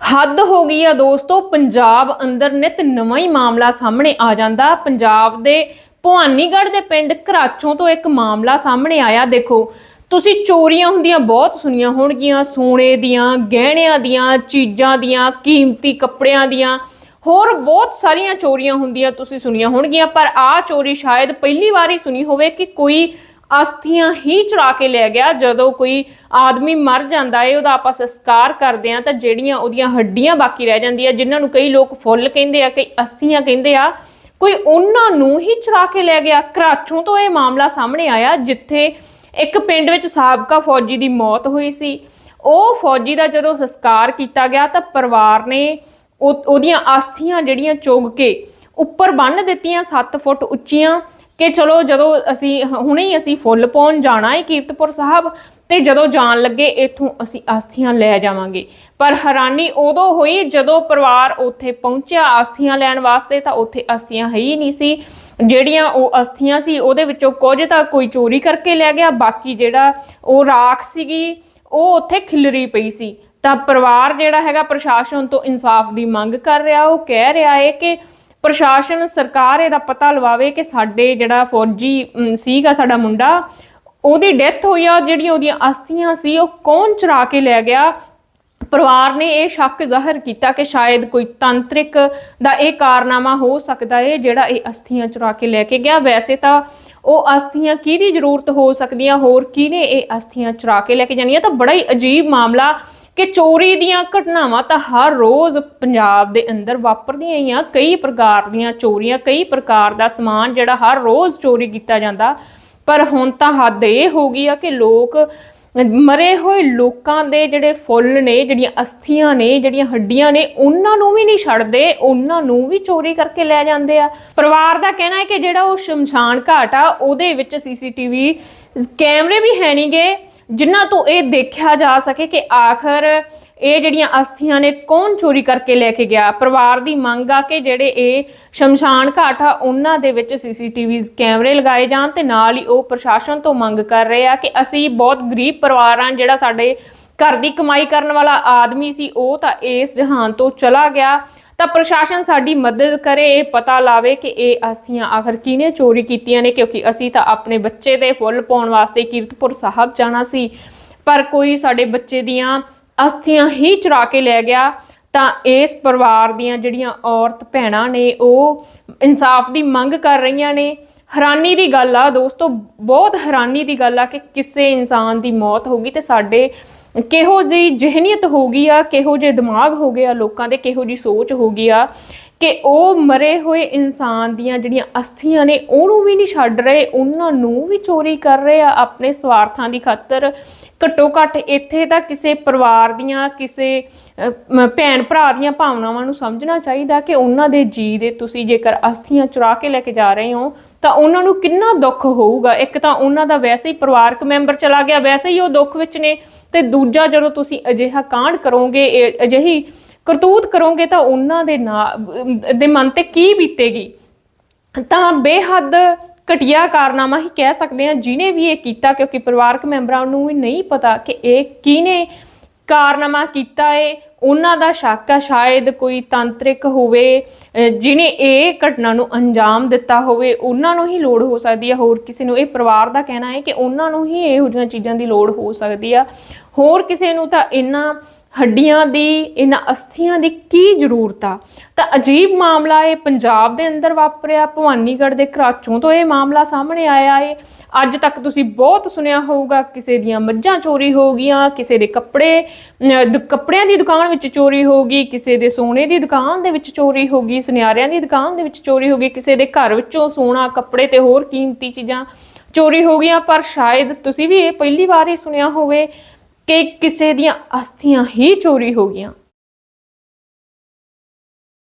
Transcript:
ਹੱਦ ਹੋ ਗਈ ਆ ਦੋਸਤੋ, ਪੰਜਾਬ ਅੰਦਰ ਨਿਤ ਨਵਾਂ ਹੀ ਮਾਮਲਾ ਸਾਹਮਣੇ ਆ ਜਾਂਦਾ। ਪੰਜਾਬ ਦੇ ਭਵਾਨੀਗੜ੍ਹ ਦੇ ਪਿੰਡ ਘਰਾਚੋਂ ਤੋਂ ਇੱਕ ਮਾਮਲਾ ਸਾਹਮਣੇ ਆਇਆ। ਦੇਖੋ, ਤੁਸੀਂ ਚੋਰੀਆਂ ਹੁੰਦੀਆਂ ਬਹੁਤ ਸੁਣੀਆਂ ਹੋਣਗੀਆਂ, ਸੋਨੇ ਦੀਆਂ, ਗਹਿਣਿਆਂ ਦੀਆਂ, ਚੀਜ਼ਾਂ ਦੀਆਂ, ਕੀਮਤੀ ਕੱਪੜਿਆਂ ਦੀਆਂ। ਹੋਰ ਬਹੁਤ ਸਾਰੀਆਂ ਚੋਰੀਆਂ ਹੁੰਦੀਆਂ ਤੁਸੀਂ ਸੁਣੀਆਂ ਹੋਣਗੀਆਂ, ਪਰ ਆਹ ਚੋਰੀ ਸ਼ਾਇਦ ਪਹਿਲੀ ਵਾਰ ਹੀ ਸੁਣੀ ਹੋਵੇ ਕਿ ਕੋਈ ਅਸਥੀਆਂ ਹੀ ਚੁਰਾ ਕੇ ਲੈ ਗਿਆ। ਜਦੋਂ ਕੋਈ ਆਦਮੀ ਮਰ ਜਾਂਦਾ ਏ, ਉਹਦਾ ਆਪਾਂ ਸੰਸਕਾਰ ਕਰਦੇ ਆ ਤਾਂ ਜਿਹੜੀਆਂ ਉਹਦੀਆਂ ਹੱਡੀਆਂ ਬਾਕੀ ਰਹਿ ਜਾਂਦੀਆਂ, ਜਿਨ੍ਹਾਂ ਨੂੰ ਕਈ ਲੋਕ ਫੁੱਲ ਕਹਿੰਦੇ ਆ, ਕਈ ਅਸਥੀਆਂ ਕਹਿੰਦੇ ਆ, ਕੋਈ ਉਹਨਾਂ ਨੂੰ ਹੀ ਚੁਰਾ ਕੇ ਲੈ ਗਿਆ। ਕਰਾਚੋਂ ਤੋਂ ਇਹ ਮਾਮਲਾ ਸਾਹਮਣੇ ਆਇਆ, ਜਿੱਥੇ ਇੱਕ ਪਿੰਡ ਵਿੱਚ ਸਾਬਕਾ ਫੌਜੀ ਦੀ ਮੌਤ ਹੋਈ ਸੀ। ਉਹ ਫੌਜੀ ਦਾ ਜਦੋਂ ਸੰਸਕਾਰ ਕੀਤਾ ਗਿਆ ਤਾਂ ਪਰਿਵਾਰ ਨੇ ਉਹ- ਉਹਦੀਆਂ ਅਸਥੀਆਂ ਜਿਹੜੀਆਂ ਚੁਗ ਕੇ ਉੱਪਰ ਬੰਨ੍ਹ ਦਿੱਤੀਆਂ 7 ਫੁੱਟ ਉੱਚੀਆਂ ਕਿ ਚਲੋ ਜਦੋਂ ਅਸੀਂ ਹੁਣੇ ਹੀ ਅਸੀਂ ਫੁੱਲ ਪਾਉਣ ਜਾਣਾ ਹੈ ਕੀਰਤਪੁਰ ਸਾਹਿਬ, ਤੇ ਜਦੋਂ ਜਾਣ ਲੱਗੇ ਇੱਥੋਂ ਅਸੀਂ ਆਸਥੀਆਂ ਲੈ ਜਾਵਾਂਗੇ। ਪਰ ਹੈਰਾਨੀ ਉਦੋਂ ਹੋਈ ਜਦੋਂ ਪਰਿਵਾਰ ਉੱਥੇ ਪਹੁੰਚਿਆ ਆਸਥੀਆਂ ਲੈਣ ਵਾਸਤੇ, ਤਾਂ ਉੱਥੇ ਆਸਥੀਆਂ ਹੈ ਹੀ ਨਹੀਂ ਸੀ। ਜਿਹੜੀਆਂ ਉਹ ਅਸਥੀਆਂ ਸੀ, ਉਹਦੇ ਵਿੱਚੋਂ ਕੁਝ ਤਾਂ ਕੋਈ ਚੋਰੀ ਕਰਕੇ ਲੈ ਗਿਆ, ਬਾਕੀ ਜਿਹੜਾ ਉਹ ਰਾਖ ਸੀਗੀ, ਉਹ ਉੱਥੇ ਖਿਲਰੀ ਪਈ ਸੀ। ਤਾਂ ਪਰਿਵਾਰ ਜਿਹੜਾ ਹੈਗਾ ਪ੍ਰਸ਼ਾਸਨ ਤੋਂ ਇਨਸਾਫ ਦੀ ਮੰਗ ਕਰ ਰਿਹਾ, ਉਹ ਕਹਿ ਰਿਹਾ ਹੈ ਕਿ ਪ੍ਰਸ਼ਾਸਨ, ਸਰਕਾਰ ਇਹਦਾ ਪਤਾ ਲਵਾਵੇ ਕਿ ਸਾਡੇ ਜਿਹੜਾ ਫੌਜੀ ਸੀਗਾ ਸਾਡਾ ਮੁੰਡਾ, ਉਹਦੀ ਡੈਥ ਹੋਈ ਆ, ਜਿਹੜੀਆਂ ਉਹਦੀਆਂ ਅਸਥੀਆਂ ਸੀ, ਉਹ ਕੌਣ ਚੁਰਾ ਕੇ ਲੈ ਗਿਆ? ਪਰਿਵਾਰ ਨੇ ਇਹ ਸ਼ੱਕ ਜ਼ਾਹਰ ਕੀਤਾ ਕਿ ਸ਼ਾਇਦ ਕੋਈ ਤਾਂਤਰਿਕ ਦਾ ਇਹ ਕਾਰਨਾਮਾ ਹੋ ਸਕਦਾ ਹੈ ਜਿਹੜਾ ਇਹ ਅਸਥੀਆਂ ਚੁਰਾ ਕੇ ਲੈ ਕੇ ਗਿਆ। ਵੈਸੇ ਤਾਂ ਉਹ ਅਸਥੀਆਂ ਕਿਹਦੀ ਜ਼ਰੂਰਤ ਹੋ ਸਕਦੀਆਂ? ਹੋਰ ਕਿਹਨੇ ਇਹ ਅਸਥੀਆਂ ਚੁਰਾ ਕੇ ਲੈ ਕੇ ਜਾਣੀਆਂ? ਤਾਂ ਬੜਾ ਹੀ ਅਜੀਬ ਮਾਮਲਾ ਕਿ ਚੋਰੀ ਦੀਆਂ ਘਟਨਾਵਾਂ ਤਾਂ ਹਰ ਰੋਜ਼ ਪੰਜਾਬ ਦੇ ਅੰਦਰ ਵਾਪਰਦੀਆਂ ਹੀ ਆ। ਕਈ ਪ੍ਰਕਾਰ ਦੀਆਂ ਚੋਰੀਆਂ, ਕਈ ਪ੍ਰਕਾਰ ਦਾ ਸਮਾਨ ਜਿਹੜਾ ਹਰ ਰੋਜ਼ ਚੋਰੀ ਕੀਤਾ ਜਾਂਦਾ। ਪਰ ਹੁਣ ਤਾਂ ਹੱਦ ਇਹ ਹੋ ਗਈ ਆ ਕਿ ਲੋਕ, ਮਰੇ ਹੋਏ ਲੋਕਾਂ ਦੇ ਜਿਹੜੇ ਫੁੱਲ ਨੇ, ਜਿਹੜੀਆਂ ਅਸਥੀਆਂ ਨੇ, ਜਿਹੜੀਆਂ ਹੱਡੀਆਂ ਨੇ, ਉਹਨਾਂ ਨੂੰ ਵੀ ਨਹੀਂ ਛੱਡਦੇ, ਉਹਨਾਂ ਨੂੰ ਵੀ ਚੋਰੀ ਕਰਕੇ ਲੈ ਜਾਂਦੇ ਆ। ਪਰਿਵਾਰ ਦਾ ਕਹਿਣਾ ਹੈ ਕਿ ਜਿਹੜਾ ਉਹ ਸ਼ਮਸ਼ਾਨ ਘਾਟ ਆ, ਉਹਦੇ ਵਿੱਚ ਸੀਸੀਟੀਵੀ ਕੈਮਰੇ ਵੀ ਹੈ ਨਹੀਂਗੇ ਜਿਨ੍ਹਾਂ ਤੋਂ ਇਹ ਦੇਖਿਆ ਜਾ ਸਕੇ ਕਿ ਆਖਰ ਇਹ ਜਿਹੜੀਆਂ ਅਸਥੀਆਂ ਨੇ ਕੌਣ ਚੋਰੀ ਕਰਕੇ ਲੈ ਕੇ ਗਿਆ? ਪਰਿਵਾਰ ਦੀ ਮੰਗ ਆ ਕਿ ਜਿਹੜੇ ਇਹ ਸ਼ਮਸ਼ਾਨ ਘਾਟ ਆ, ਉਹਨਾਂ ਦੇ ਵਿੱਚ ਸੀਸੀਟੀਵੀ ਕੈਮਰੇ ਲਗਾਏ ਜਾਣ ਤੇ ਨਾਲ ਹੀ ਉਹ ਪ੍ਰਸ਼ਾਸਨ ਤੋਂ ਮੰਗ ਕਰ ਰਹੇ ਆ ਕਿ ਅਸੀਂ ਬਹੁਤ ਗਰੀਬ ਪਰਿਵਾਰ ਆ, ਜਿਹੜਾ ਸਾਡੇ ਘਰ ਦੀ ਕਮਾਈ ਕਰਨ ਵਾਲਾ ਆਦਮੀ ਸੀ, ਉਹ ਤਾਂ ਇਸ ਜਹਾਨ ਤੋਂ ਚਲਾ ਗਿਆ। ਤਾਂ ਪ੍ਰਸ਼ਾਸਨ ਸਾਡੀ ਮਦਦ ਕਰੇ, ਇਹ ਪਤਾ ਲਾਵੇ ਕਿ ਇਹ ਅਸਥੀਆਂ ਆਖਰ ਕਿਹਨੇ ਚੋਰੀ ਕੀਤੀਆਂ ਨੇ, ਕਿਉਂਕਿ ਅਸੀਂ ਤਾਂ ਆਪਣੇ ਬੱਚੇ ਦੇ ਫੁੱਲ ਪਾਉਣ ਵਾਸਤੇ ਕੀਰਤਪੁਰ ਸਾਹਿਬ ਜਾਣਾ ਸੀ। ਪਰ ਕੋਈ ਸਾਡੇ ਬੱਚੇ ਦੀਆਂ ਅਸਥੀਆਂ ਹੀ ਚੁਰਾ ਕੇ ਲੈ ਗਿਆ, ਤਾਂ ਇਸ ਪਰਿਵਾਰ ਦੀਆਂ ਜਿਹੜੀਆਂ ਔਰਤ ਭੈਣਾਂ ਨੇ, ਉਹ ਇਨਸਾਫ ਦੀ ਮੰਗ ਕਰ ਰਹੀਆਂ ਨੇ। ਹੈਰਾਨੀ ਦੀ ਗੱਲ ਆ ਦੋਸਤੋ, ਬਹੁਤ ਹੈਰਾਨੀ ਦੀ ਗੱਲ ਆ ਕਿ ਕਿਸੇ ਇਨਸਾਨ ਦੀ ਮੌਤ ਹੋ ਗਈ ਤੇ ਸਾਡੇ ਕਿਹੋ ਜਿਹੀ ਜਿਹਨੀਅਤ ਹੋ ਗਈ ਆ, ਕਿਹੋ ਜਿਹੇ ਦਿਮਾਗ ਹੋ ਗਏ ਆ ਲੋਕਾਂ ਦੇ, ਕਿਹੋ ਜਿਹੀ ਸੋਚ ਹੋ ਗਈ ਆ ਕਿ ਉਹ ਮਰੇ ਹੋਏ ਇਨਸਾਨ ਦੀਆਂ ਜਿਹੜੀਆਂ ਅਸਥੀਆਂ ਨੇ, ਉਹਨੂੰ ਵੀ ਨਹੀਂ ਛੱਡ ਰਹੇ, ਉਹਨਾਂ ਨੂੰ ਵੀ ਚੋਰੀ ਕਰ ਰਹੇ ਆ ਆਪਣੇ ਸਵਾਰਥਾਂ ਦੀ ਖਾਤਰ। ਘੱਟੋ ਘੱਟ ਇੱਥੇ ਤਾਂ ਕਿਸੇ ਪਰਿਵਾਰ ਦੀਆਂ, ਕਿਸੇ ਭੈਣ ਭਰਾ ਦੀਆਂ ਭਾਵਨਾਵਾਂ ਨੂੰ ਸਮਝਣਾ ਚਾਹੀਦਾ ਕਿ ਉਹਨਾਂ ਦੇ ਜੀ ਦੇ ਤੁਸੀਂ ਜੇਕਰ ਅਸਥੀਆਂ ਚੁਰਾ ਕੇ ਲੈ ਕੇ ਜਾ ਰਹੇ ਹੋ ਤਾਂ ਉਹਨਾਂ ਨੂੰ ਕਿੰਨਾ ਦੁੱਖ ਹੋਊਗਾ? ਇੱਕ ਤਾਂ ਉਹਨਾਂ ਦਾ ਵੈਸੇ ਹੀ ਪਰਿਵਾਰਕ ਮੈਂਬਰ ਚਲਾ ਗਿਆ, ਵੈਸੇ ਹੀ ਉਹ ਦੁੱਖ ਵਿੱਚ ਨੇ ਤੇ ਦੂਜਾ ਜਦੋਂ ਤੁਸੀਂ ਅਜਿਹਾ ਕਾਂਡ ਕਰੋਗੇ ਅਜਿਹੀ ਕਰਤੂਤ ਕਰੋਗੇ ਤਾਂ ਉਹਨਾਂ ਦੇ ਨਾ ਦੇ ਮਨ ਤੇ ਕੀ ਬੀਤੇਗੀ? ਤਾਂ ਬੇਹੱਦ ਘਟੀਆ ਕਾਰਨਾਮਾ ਹੀ ਕਹਿ ਸਕਦੇ ਹਾਂ, ਜਿਨੇ ਵੀ ਇਹ ਕੀਤਾ ਕਿਉਂਕਿ ਪਰਿਵਾਰਕ ਮੈਂਬਰਾਂ ਨੂੰ ਵੀ ਨਹੀਂ ਪਤਾ ਕਿ ਇਹ ਕਿਹਨੇ ਕਾਰਨਾਮਾ ਕੀਤਾ ਏ। ਉਹਨਾਂ ਦਾ ਸ਼ੱਕ ਆ ਸ਼ਾਇਦ ਕੋਈ ਤਾਂਤਰਿਕ ਹੋਵੇ ਅਹ ਜਿਨੇ ਇਹ ਘਟਨਾ ਨੂੰ ਅੰਜਾਮ ਦਿੱਤਾ ਹੋਵੇ, ਉਹਨਾਂ ਨੂੰ ਹੀ ਲੋੜ ਹੋ ਸਕਦੀ ਹੈ ਹੋਰ ਕਿਸੇ ਨੂੰ, ਇਹ ਪਰਿਵਾਰ ਦਾ ਕਹਿਣਾ ਹੈ ਕਿ ਉਹਨਾਂ ਨੂੰ ਹੀ ਇਹੋ ਜਿਹੀਆਂ ਚੀਜ਼ਾਂ ਦੀ ਲੋੜ ਹੋ ਸਕਦੀ ਆ। ਹੋਰ ਕਿਸੇ ਨੂੰ ਤਾਂ ਇਹਨਾਂ ਹੱਡੀਆਂ ਦੀ, ਇਹਨਾਂ ਅਸਥੀਆਂ ਦੀ ਕੀ ਜ਼ਰੂਰਤ ਆ? ਤਾਂ ਅਜੀਬ ਮਾਮਲਾ ਇਹ ਪੰਜਾਬ ਦੇ ਅੰਦਰ ਵਾਪਰਿਆ, ਭਵਾਨੀਗੜ੍ਹ ਦੇ ਘਰਾਚੋਂ ਤੋਂ ਇਹ ਮਾਮਲਾ ਸਾਹਮਣੇ ਆਇਆ ਏ। ਅੱਜ ਤੱਕ ਤੁਸੀਂ ਬਹੁਤ ਸੁਣਿਆ ਹੋਊਗਾ, ਕਿਸੇ ਦੀਆਂ ਮੱਝਾਂ ਚੋਰੀ ਹੋ ਗਈਆਂ, ਕਿਸੇ ਦੇ ਕੱਪੜੇ ਦੁ- ਕੱਪੜਿਆਂ ਦੀ ਦੁਕਾਨ ਵਿੱਚ ਚੋਰੀ ਹੋ ਗਈ, ਕਿਸੇ ਦੇ ਸੋਨੇ ਦੀ ਦੁਕਾਨ ਦੇ ਵਿੱਚ ਚੋਰੀ ਹੋ ਗਈ, ਸੁਨਿਆਰਿਆਂ ਦੀ ਦੁਕਾਨ ਦੇ ਵਿੱਚ ਚੋਰੀ ਹੋ ਗਈ, ਕਿਸੇ ਦੇ ਘਰ ਵਿੱਚੋਂ ਸੋਨਾ, ਕੱਪੜੇ ਤੇ ਹੋਰ ਕੀਮਤੀ ਚੀਜ਼ਾਂ ਚੋਰੀ ਹੋ ਗਈਆਂ। ਪਰ ਸ਼ਾਇਦ ਤੁਸੀਂ ਵੀ ਇਹ ਪਹਿਲੀ ਵਾਰ ਹੀ ਸੁਣਿਆ ਹੋਵੇ। ਕਿ ਕਿਸੇ ਦੀਆਂ ਅਸਥੀਆਂ ਹੀ ਚੋਰੀ ਹੋ ਗਈਆਂ।